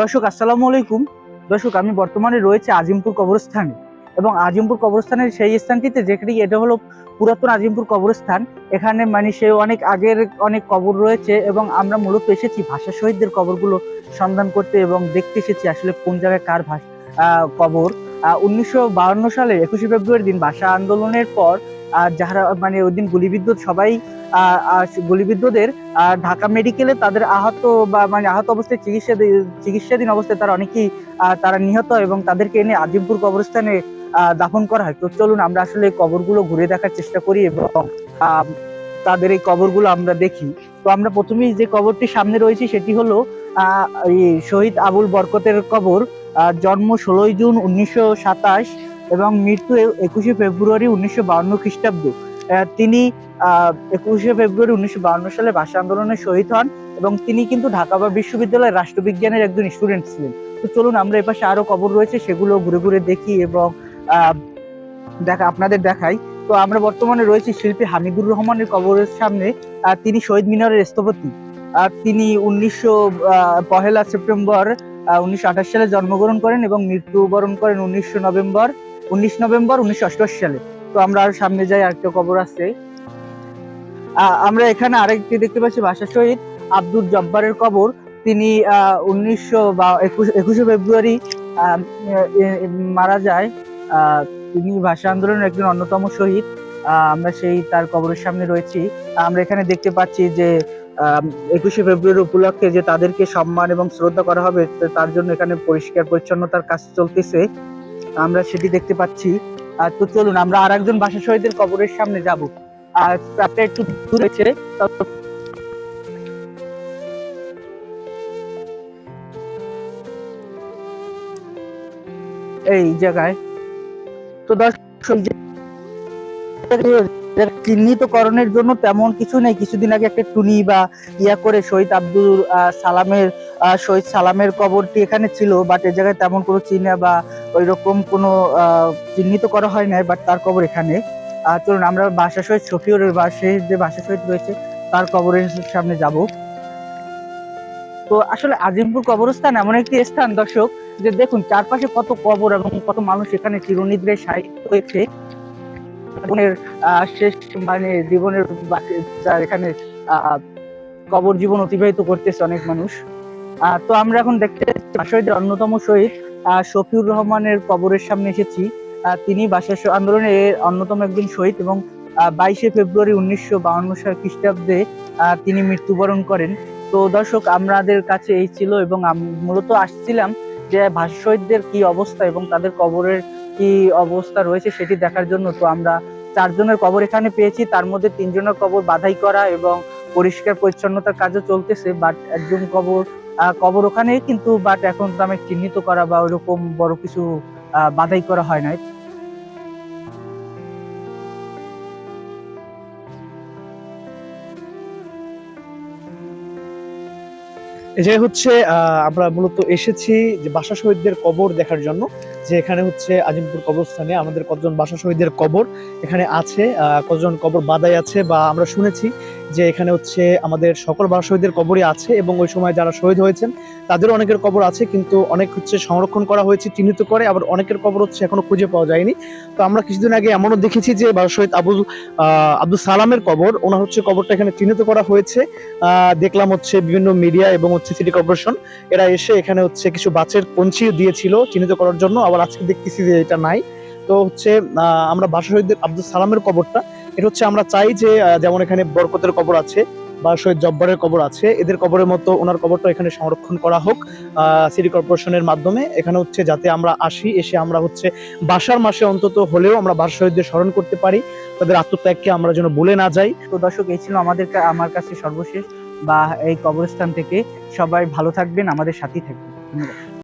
দর্শক, আসসালামু আলাইকুম। দর্শক, আমি বর্তমানে রয়েছে আজিমপুর কবরস্থানে এবং আজিমপুর কবরস্থানের সেই স্থানটিতে যেখানে এটা হলো পুরাতন আজিমপুর কবরস্থান। এখানে মানে সে অনেক আগের অনেক কবর রয়েছে এবং আমরা মূলত এসেছি ভাষা শহীদদের কবরগুলো সন্ধান করতে এবং দেখতে এসেছি আসলে কোন জায়গায় কার ভাষা কবর। উনিশশো সালে একুশে ফেব্রুয়ারি দিন ভাষা আন্দোলনের পর আহ, যারা মানে ওই দিন গুলিবিদ্ধ সবাই গুলিবিদ্ধদের ঢাকা মেডিকেলে তাদের আহত বা মানে আহত অবস্থায় চিকিৎসা চিকিৎসাধীন অবস্থায় তারা অনেকেই তারা নিহত এবং তাদেরকে এনে আজিমপুর কবরস্থানে দাফন করা হয়। তো চলুন আমরা আসলে এই কবরগুলো ঘুরে দেখার চেষ্টা করি এবং তাদের এই কবরগুলো আমরা দেখি। তো আমরা প্রথমেই যে কবরটি সামনে রয়েছি সেটি হলো শহীদ আবুল বরকতের কবর জন্ম ষোলোই জুন উনিশশো সাতাশ এবং মৃত্যু একুশে ফেব্রুয়ারি উনিশশো বাউন্ন খ্রিস্টাব্দ। তিনি একুশে ফেব্রুয়ারি উনিশশো সালে ভাষা আন্দোলনে শহীদ হন এবং তিনি কিন্তু ঢাকা বিশ্ববিদ্যালয়ের রাষ্ট্রবিজ্ঞানের একজন স্টুডেন্ট ছিলেন। তো চলুন, আমরা এপাশে আরও কবর রয়েছে, সেগুলো ঘুরে ঘুরে দেখি এবং দেখা আপনাদের দেখাই। তো আমরা বর্তমানে রয়েছি শিল্পী হামিদুর রহমানের কবরের সামনে। তিনি শহীদ মিনারের স্থপতি। আর তিনি উনিশশো পহেলা সেপ্টেম্বর উনিশশো আঠাশ সালে জন্মগ্রহণ করেন এবং মৃত্যুবরণ করেন উনিশশো নভেম্বর। উনিশ নভেম্বর উনিশশো অষ্টআশি সালে। তো আমরা আর সামনে যাই, আরেকটা কবর আছে। আমরা এখানে আরেকটি দেখতে পাচ্ছি ভাষা শহীদ আব্দুল জব্বারের কবর। তিনি উনিশশো বা একুশে ফেব্রুয়ারি মারা যায়। তিনি ভাষা আন্দোলনের একজন অন্যতম শহীদ। আমরা সেই তার কবরের সামনে রয়েছি। আমরা এখানে দেখতে পাচ্ছি যে একুশে ফেব্রুয়ারি উপলক্ষে যে তাদেরকে সম্মান এবং শ্রদ্ধা করা হবে তার জন্য এখানে পরিষ্কার পরিচ্ছন্নতার কাজ চলতেছে। আমরা সেটি দেখতে পাচ্ছি। আর তো চলুন, আমরা আর একজন বাসা শহীদের কবরের সামনে যাব। আর আপনার একটু ঘুরেছে এই জায়গায়। তো দর্শক চিহ্নিতকরণের জন্য তেমন কিছু নেই। কিছুদিন আগে একটা টুনি বা ইয়া করে শহীদ আব্দুল সালামের শহীদ সালামের কবরটি এখানে ছিল বাট এ জায়গায় তেমন কোনো চিহ্ন বা ওই রকম কোনো চিহ্নিত করা হয় নাই বাট তার কবর এখানে। চলুন আমরা ভাষা শহীদ বা শেষ যে ভাষা শহীদ রয়েছে, তার কবরের সামনে যাব। তো আসলে আজিমপুর কবরস্থান এমন একটি স্থান, দর্শক, যে দেখুন, চারপাশে কত কবর এবং কত মানুষ এখানে চিরনিদ্রায় সাহিত্য হয়েছে। জীবনের শেষ মানে জীবনের এখানে কবর জীবন অতিবাহিত করতেছে অনেক মানুষ। তো আমরা এখন দেখতে শহীদের অন্যতম শহীদ শফিউর রহমানের কবরের সামনে এসেছি। তিনি ভাষা স- আন্দোলনের অন্যতম একজন শহীদ এবং বাইশে ফেব্রুয়ারি উনিশশো বাউন্ন সাল খ্রিস্টাব্দে তিনি মৃত্যুবরণ করেন। তো দর্শক, আমাদের কাছে এই ছিল এবং মূলত আসছিলাম যে ভাষা শহীদদের কি অবস্থা এবং তাদের কবরের কি অবস্থা রয়েছে সেটি দেখার জন্য। তো আমরা চারজনের কবর এখানে পেয়েছি, তার মধ্যে তিনজনের কবর বাধাই করা এবং পরিষ্কার পরিচ্ছন্নতার কাজও চলতেছে বাট একজন কবর কবর ওখানে কিন্তু বাট এখন তো আমি চিহ্নিত করা বা ওইরকম বড় কিছু বাধাই করা হয় নাই। যে হচ্ছে আমরা মূলত এসেছি যে বাসা শহীদদের কবর দেখার জন্য, যে এখানে হচ্ছে আজিমপুর কবরস্থানে আমাদের কতজন বাসা শহীদদের কবর এখানে আছে কতজন কবর বাদাই আছে বা আমরা শুনেছি। যে এখানে হচ্ছে আমাদের সকল বাসা শহীদদের কবরই আছে এবং ওই সময় যারা শহীদ হয়েছেন তাদের অনেকের কবর আছে কিন্তু অনেক হচ্ছে সংরক্ষণ করা হয়েছে চিহ্নিত করে আবার অনেকের কবর হচ্ছে এখনও খুঁজে পাওয়া যায়নি। তো আমরা কিছুদিন আগে এমনও দেখেছি যে বাসা শহীদ আহ, আব্দুল সালামের কবর ওনার হচ্ছে কবরটা এখানে চিহ্নিত করা হয়েছে। দেখলাম হচ্ছে বিভিন্ন মিডিয়া এবং হচ্ছে সিটি কর্পোরেশন এরা এসে এখানে হচ্ছে কিছু বাছের পঞ্চি দিয়েছিল চিহ্নিত করার জন্য আবার আজকে দেখতেছি যে এটা নাই। তো হচ্ছে আমরা বাসা শহীদ আব্দুল সালামের কবরটা এটা হচ্ছে আমরা চাই যে যেমন এখানে বরকতের কবর আছে বা শহীদ জব্বারের কবর আছে, এদের কবরের মতো ওনার কবরটা এখানে সংরক্ষণ করা হোক সিটি কর্পোরেশনের মাধ্যমে। এখানে হচ্ছে যাতে আমরা আসি, এসে আমরা হচ্ছে বাসার মাসে অন্তত হলেও আমরা বাসা শহীদদের স্মরণ করতে পারি, তাদের আত্মত্যাগকে আমরা যেন ভুলে না যাই। তো দর্শক, এই ছিল আমাদের আমার কাছে সর্বশেষ, বা এই কবরস্থান থেকে সবাই ভালো থাকবেন, আমাদের সাথেই থাকবেন। ধন্যবাদ।